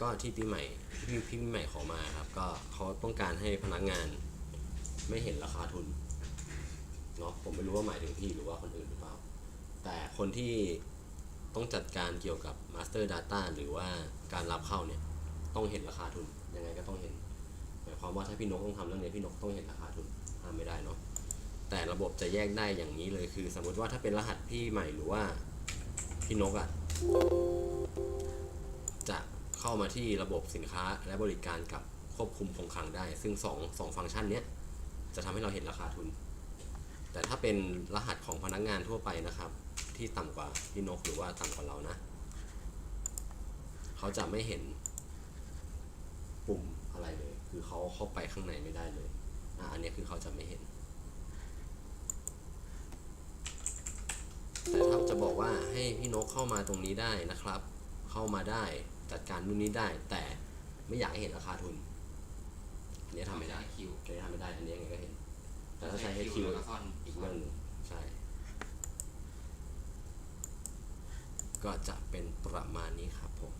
ก็ที่ปีใหม่พี่พี่ปีใหม่ขอมาครับ ก็เขาต้องการให้พนักงาน ไม่เห็นราคาทุนเนาะผมไม่รู้ว่าหมายถึงพี่หรือว่าคนอื่นหรือเปล่า แต่คนที่ต้องจัดการเกี่ยวกับ Master Data หรือว่าการรับเข้าเนี่ยต้องเห็นราคาทุนยังไงก็ต้องเห็นหมายความว่าถ้าพี่นกต้องทำเรื่องนี้พี่นกต้องเห็นราคาทุนห้ามไม่ได้เนาะแต่ระบบจะแยกได้อย่างนี้เลยคือ สมมติว่าถ้าเป็นรหัสพี่ใหม่หรือว่าพี่นกอะ่ะจะ เข้ามาที่ระบบสินค้าและบริการกับควบคุมคงคลังได้ ซึ่งสองสองฟังก์ชันนี้จะทำให้เราเห็นราคาทุน แต่ถ้าเป็นรหัสของพนักงานทั่วไปนะครับ ที่ต่ำกว่าพี่นกหรือว่าต่ำกว่าเรานะ เขาจะไม่เห็นปุ่มอะไรเลย คือเขาเข้าไปข้างในไม่ได้เลยอะอันนี้คือเขาจะไม่เห็น แต่ถ้าจะบอกว่าให้พี่นกเข้ามาตรงนี้ได้นะครับ เข้ามาได้ จัดการนู่นนี่ได้ แต่ไม่อยากให้เห็นราคาทุนอันนี้ทำไม่ได้คิวอันนี้ทำไม่ได้ อันนี้ยังไงก็เห็น แต่ถ้าใช้ HQ แล้วก็ซ่อนอีกเรื่องหนึ่งใช่ ก็จะเป็นประมาณนี้ครับผม